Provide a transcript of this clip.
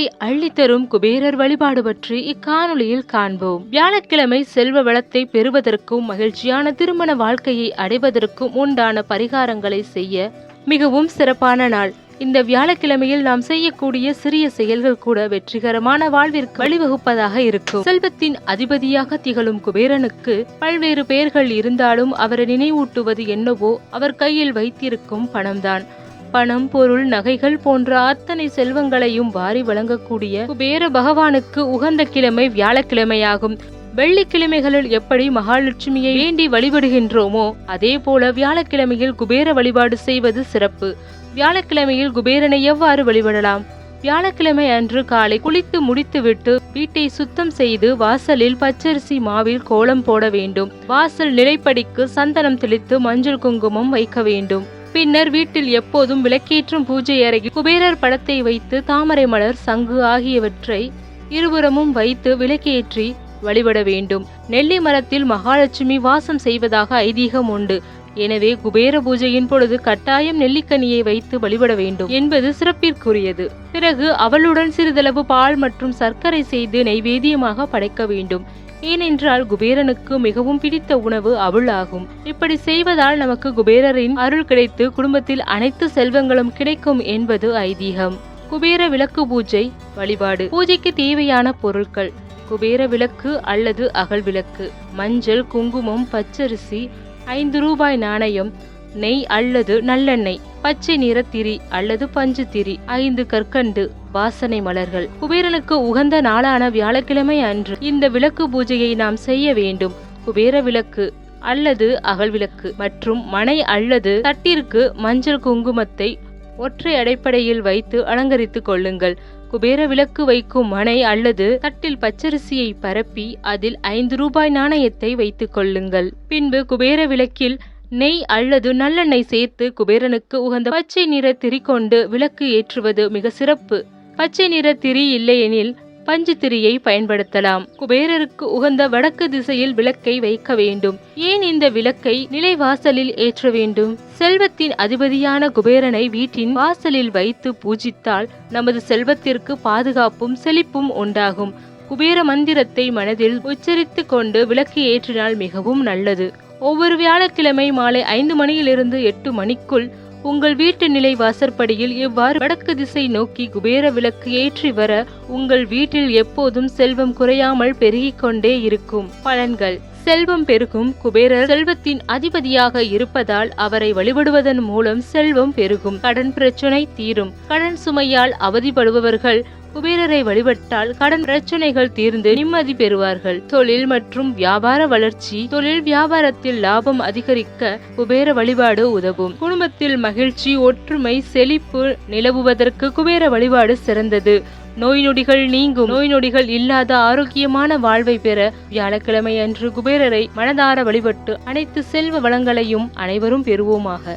செல்வத்தை அள்ளித்தரும் குபேரர் வழிபாடு பற்றி இக்காணொலியில் காண்போம். வியாழக்கிழமை செல்வ வளத்தை பெறுவதற்கும் மகிழ்ச்சியான திருமண வாழ்க்கையை அடைவதற்கும் உண்டான பரிகாரங்களை செய்ய மிகவும் சிறப்பான நாள். இந்த வியாழக்கிழமையில் நாம் செய்யக்கூடிய சிறிய செயல்கள் கூட வெற்றிகரமான வாழ்விற்கு வழிவகுப்பதாக இருக்கும். செல்வத்தின் அதிபதியாக திகழும் குபேரனுக்கு பல்வேறு பெயர்கள் இருந்தாலும் அவரை நினைவூட்டுவது என்னவோ அவர் கையில் வைத்திருக்கும் பணம்தான். பணம் பொருள் நகைகள் போன்ற அத்தனை செல்வங்களையும் வாரி வழங்கக்கூடிய குபேர பகவானுக்கு உகந்த கிழமை வியாழக்கிழமையாகும். வெள்ளிக்கிழமைகளில் எப்படி மகாலட்சுமியை வேண்டி வழிபடுகின்றோமோ அதே போல வியாழக்கிழமையில் குபேர வழிபாடு செய்வது சிறப்பு. வியாழக்கிழமையில் குபேரனை எவ்வாறு வழிபடலாம்? வியாழக்கிழமை அன்று காலை குளித்து முடித்துவிட்டு வீட்டை சுத்தம் செய்து வாசலில் பச்சரிசி மாவில் கோலம் போட வேண்டும். வாசல் நிலைப்படிக்கு சந்தனம் தெளித்து மஞ்சள் குங்குமம் வைக்க வேண்டும். பின்னர் வீட்டில் எப்போதும் விளக்கேற்றும் பூஜை அறையில் குபேரர் படத்தை வைத்து தாமரை மலர் சங்கு ஆகியவற்றை இருபுறமும் வைத்து விளக்கேற்றி வழிபட வேண்டும். நெல்லி மரத்தில் மகாலட்சுமி வாசம் செய்வதாக ஐதீகம் உண்டு. எனவே குபேர பூஜையின் பொழுது கட்டாயம் நெல்லிக்கனியை வைத்து வழிபட வேண்டும் என்பது சிறப்பிற்குரியது. பிறகு அவளுடன் சிறிதளவு பால் மற்றும் சர்க்கரை செய்து நைவேத்தியமாக படைக்க வேண்டும். ஏனென்றால் குபேரனுக்கு மிகவும் பிடித்த உணவு அவள் ஆகும் இப்படி செய்வதால் நமக்கு குபேரரின் அருள் கிடைத்து குடும்பத்தில் அனைத்து செல்வங்களும் கிடைக்கும் என்பது ஐதீகம். குபேர விளக்கு பூஜை வழிபாடு. பூஜைக்கு தேவையான பொருட்கள். குபேர விளக்கு அல்லது அகல் விளக்கு. மஞ்சள் குங்குமம் பச்சரிசி ஐந்து ரூபாய் நாணயம் நெய் அல்லது நல்லெண்ணெய் பச்சை நிற திரி அல்லது பஞ்சு திரி ஐந்து கற்கண்டு வாசனை மலர்கள். குபேரனுக்கு உகந்த நாளான வியாழக்கிழமை அன்று இந்த விளக்கு பூஜையை நாம் செய்ய வேண்டும். குபேர விளக்கு அல்லது அகல் விளக்கு மற்றும் மனை அல்லது தட்டிற்கு மஞ்சள் குங்குமத்தை ஒற்றை அடைப்படையில் வைத்து அலங்கரித்துக் கொள்ளுங்கள். குபேர விளக்கு வைக்கும் மனை அல்லது தட்டில் பச்சரிசியை பரப்பி அதில் ஐந்து ரூபாய் நாணயத்தை வைத்துக் கொள்ளுங்கள். பின்பு குபேர விளக்கில் நெய் அல்லது நல்லெண்ணெய் சேர்த்து குபேரனுக்கு உகந்த பச்சை நிற திரிக்கொண்டு விளக்கு ஏற்றுவது மிக சிறப்பு. பச்சை நிற திரி இல்லையெனில் பஞ்சு திரியை பயன்படுத்தலாம். குபேரருக்கு உகந்த வடக்கு திசையில் விளக்கை வைக்க வேண்டும். ஏன் இந்த விளக்கை நிலைவாசலில் ஏற்ற வேண்டும்? செல்வத்தின் அதிபதியான குபேரனை வீட்டின் வாசலில் வைத்து பூஜித்தால் நமது செல்வத்திற்கு பாதுகாப்பும் செழிப்பும் உண்டாகும். குபேர மந்திரத்தை மனதில் உச்சரித்து கொண்டு விளக்கு ஏற்றினால் மிகவும் நல்லது. ஒவ்வொரு வியாழக்கிழமை மாலை ஐந்து மணியிலிருந்து எட்டு மணிக்குள் உங்கள் வீட்டு நிலை வாசற்படியில் இவ்வாறு வடக்கு திசை நோக்கி குபேர விளக்கு ஏற்றி வர உங்கள் வீட்டில் எப்போதும் செல்வம் குறையாமல் பெருகிக் கொண்டே இருக்கும் பலன்கள். செல்வம் பெருகும் குபேரர் செல்வத்தின் அதிபதியாக இருப்பதால் அவரை வழிபடுவதன் மூலம் செல்வம் பெருகும். கடன் பிரச்சனை தீரும். கடன் சுமையால் அவதிப்படுபவர்கள் குபேரரை வழிபட்டால் கடன் பிரச்சனைகள் தீர்ந்து நிம்மதி பெறுவார்கள். தொழில் மற்றும் வியாபார வளர்ச்சி தொழில் வியாபாரத்தில் லாபம் அதிகரிக்க குபேர வழிபாடு உதவும். குடும்பத்தில் மகிழ்ச்சி ஒற்றுமை செழிப்பு நிலவுவதற்கு குபேர வழிபாடு சிறந்தது. நோய் நொடிகள் நீங்கும். நோய் நொடிகள் இல்லாத ஆரோக்கியமான வாழ்வை பெற வியாழக்கிழமை அன்று குபேரரை மனதார வழிபட்டு அனைத்து செல்வ வளங்களையும் அனைவரும் பெறுவோமாக.